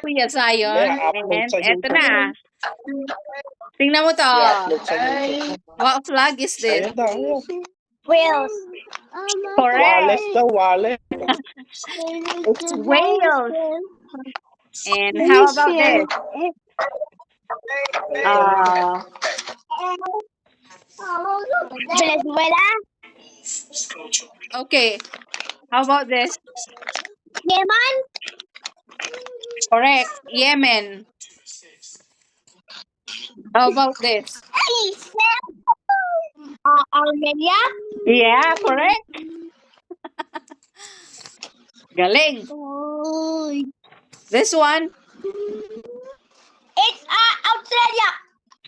Kuya Zion. Yeah, upload And sa eto YouTube. na. Tingnan mo to. I-upload sa YouTube. What flag is this? Ayun daw. yun. Wales. Correct. Wales daw, Wales. It's Wales. And how about this? Uh, Venezuela. okay. How about this? Yemen. Correct. Yemen. How about this? Uh, Armenia. Yeah, correct. Galing. This one? It's uh, Australia.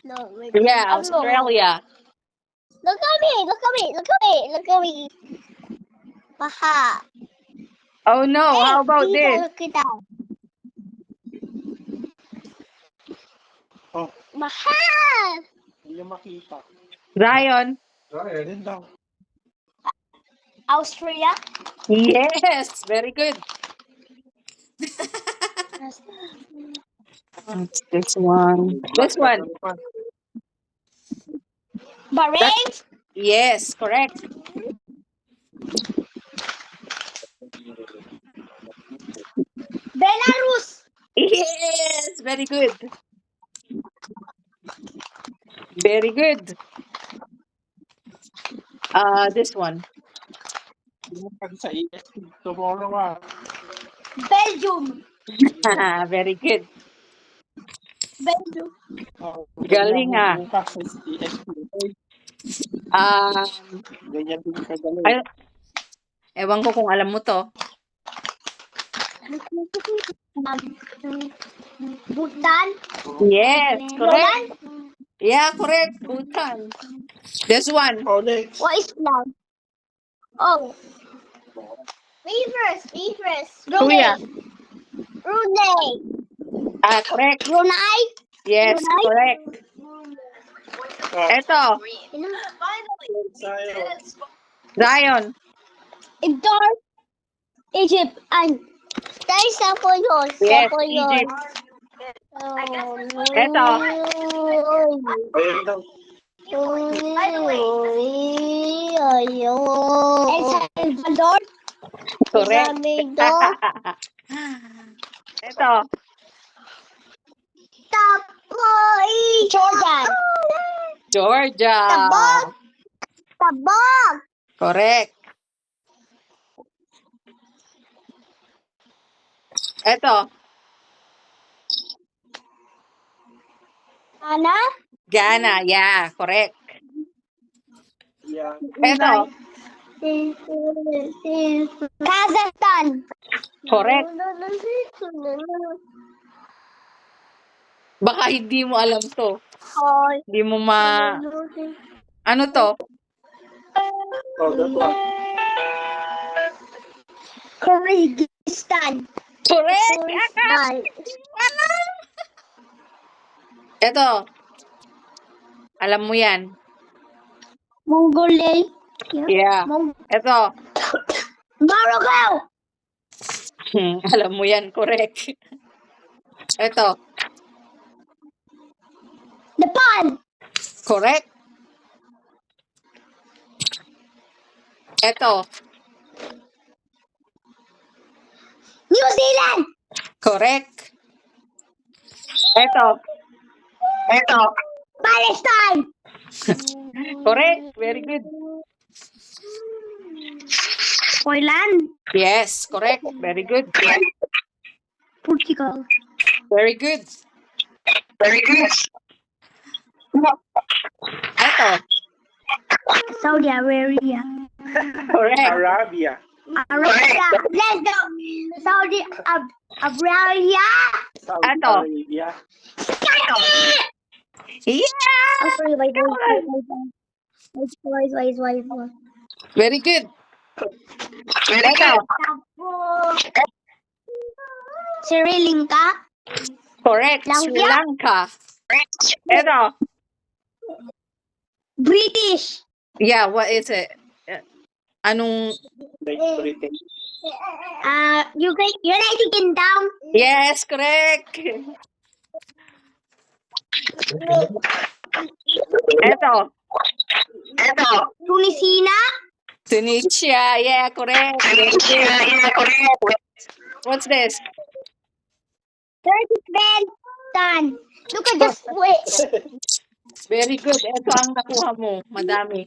No, wait. Yeah, I'm wrong. Australia. Look at me. Look at me. Look at me. Look at me. Baha. Oh no, how about this? Look at that. Oh, Mahal. hindi niya makita. Zion? Ayun daw. Austria. Yes, very good. What's this one? This one. Bahrain. Yes, correct. Belarus. Yes, very good. Very good. Uh, this one. Sa tomorrow ah. Belgium. very good. Belgium. Oh, Galing, ah. Bukas sa ESP. Ganyan din kagaling. ay, ewan ko kung alam mo to. Bhutan. Yes, correct. Poland. Yeah, correct. Bhutan. This one. Oh. What is now? Oh. Me first. Me first. Brunei. Brunei. Ah, correct. Brunei. Yes, Brunei? correct. Eto, tayo. Zion. Igor. Egypt. And there's sample yun. Yes, Sample yun. Egypt. Eto. Ayun. El Salvador. Correct. Salvador. Eto, Tapoy. Jordan. Georgia. Tabog. Tabog. Correct. Eto, Ana. Ghana. Yeah, correct. Yeah. Eto, Kazakhstan. correct. Baka hindi mo alam to. Hoy. Hindi mo ma... Ano to? Oh, one. Kyrgyzstan. Correct! Kyrgyzstan. Eto. Alam mo yan. Mongolia. Yeah. Mong Eto. Morocco. Hmm, alam mo yan, correct. Eto. Nepal. Correct. Eto. New Zealand. Correct. Eto. Eto. Palestine. Correct. Very good. Poland. Yes, correct. Very good. Portugal. Very good. Very good. Eto. Saudi Arabia. Correct. Arabia. Arabia. Let's go. Saudi Ab- Arabia. Saudi Ano? Arabia. Yeah! Oh, sorry, wait, wait, wait, wait, wait, wait, wait, wait, wait. Very good. Sri Lanka. Correct. Sri Lanka. Lanka. Eto. British. Yeah, what is it? Anong. Uh, you guys, you're writing down. Yes, correct. Eto. Eto. Tunisia. Tunisia. Yeah, correct. yeah, correct. What's this? Turkmenistan. Look at this way. Very good. Ito ang nakuha mo. Madami.